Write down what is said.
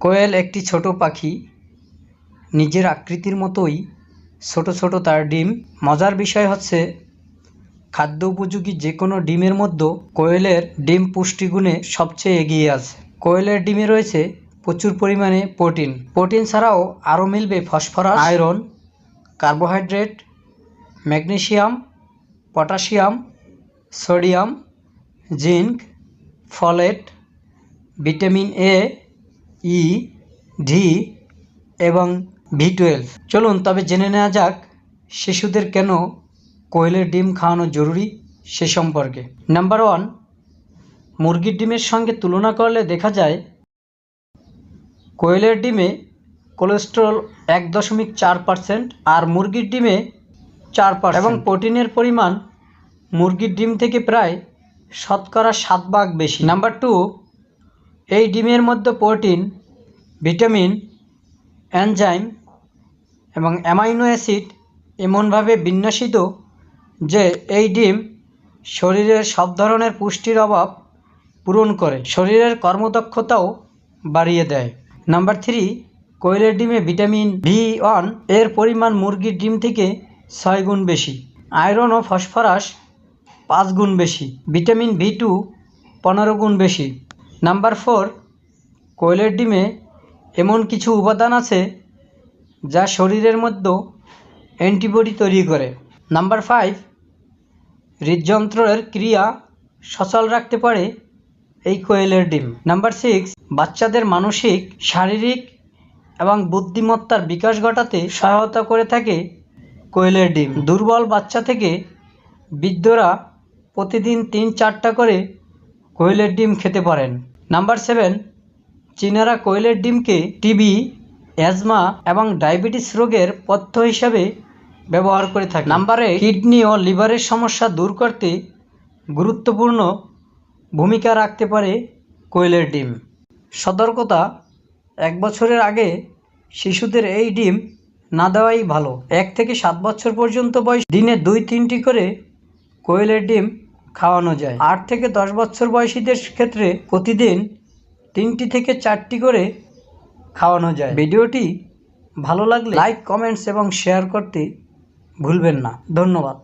কোয়েল একটি ছোট পাখি। নিজের আকৃতির মতোই ছোট ছোট তার ডিম। মজার বিষয় হচ্ছে, খাদ্য উপযোগী যে কোনো ডিমের মধ্যে কোয়েলের ডিম পুষ্টিগুণে সবচেয়ে এগিয়ে আছে। কোয়েলের ডিমে রয়েছে প্রচুর পরিমাণে প্রোটিন। প্রোটিন ছাড়াও আরও মিলবে phosphorus, iron, carbohydrate, magnesium, potassium, sodium, zinc, folate, vitamin A E D এবং ভি টুয়েলভ চলুন, তবে জেনে নেওয়া যাক, শিশুদের কেন কোয়েলের ডিম খাওয়ানো জরুরি সে সম্পর্কে। নাম্বার ওয়ান মুরগির ডিমের সঙ্গে তুলনা করলে দেখা যায়, কোয়েলের ডিমে কোলেস্টেরল এক দশমিক চার পার্সেন্ট আর মুরগির ডিমে চার পার্সেন্ট। এবং প্রোটিনের পরিমাণ মুরগির ডিম থেকে প্রায় শতকরা সাত ভাগ বেশি। নাম্বার টু এই ডিমের মধ্যে প্রোটিন, ভিটামিন, এনজাইম এবং অ্যামাইনো অ্যাসিড এমনভাবে বিন্যাসিত যে এই ডিম শরীরের সব ধরনের পুষ্টির অভাব পূরণ করে, শরীরের কর্মদক্ষতাও বাড়িয়ে দেয়। নাম্বার থ্রি, কোয়েলের ডিমে ভিটামিন ভি ওয়ান, এর পরিমাণ মুরগির ডিম থেকে ছয় গুণ বেশি। আয়রন ও ফসফরাস পাঁচ গুণ বেশি। ভিটামিন ভি টু পনেরো গুণ বেশি। নাম্বার ফোর, কোয়েলের ডিমে এমন কিছু উপাদান আছে যা শরীরের মধ্যে অ্যান্টিবডি তৈরি করে। নাম্বার ফাইভ, হৃদযন্ত্রের ক্রিয়া সচল রাখতে পারে এই কোয়েলের ডিম। নাম্বার সিক্স, বাচ্চাদের মানসিক, শারীরিক এবং বুদ্ধিমত্তার বিকাশ ঘটাতে সহায়তা করে থাকে কোয়েলের ডিম। দুর্বল বাচ্চা থেকে বৃদ্ধরা প্রতিদিন তিন চারটা করে কোয়েলের ডিম খেতে পারেন। নাম্বার সেভেন, চীনারা কোয়েলের ডিমকে টিবি, অ্যাজমা এবং ডায়াবেটিস রোগের পথ্য হিসাবে ব্যবহার করে থাকে। নাম্বারে কিডনি ও লিভারের সমস্যা দূর করতে গুরুত্বপূর্ণ ভূমিকা রাখতে পারে কোয়েলের ডিম। সতর্কতা, এক বছরের আগে শিশুদের এই ডিম না দেওয়াই ভালো। এক থেকে সাত বছর পর্যন্ত বয়স দিনে দুই তিনটি করে কোয়েলের ডিম খাওয়ানো যায়। আট থেকে দশ বছর বয়সীদের ক্ষেত্রে প্রতিদিন তিনটি থেকে চারটি করে খাওয়ানো যায়। ভিডিওটি ভালো লাগলে লাইক, কমেন্টস এবং শেয়ার করতে ভুলবেন না। ধন্যবাদ।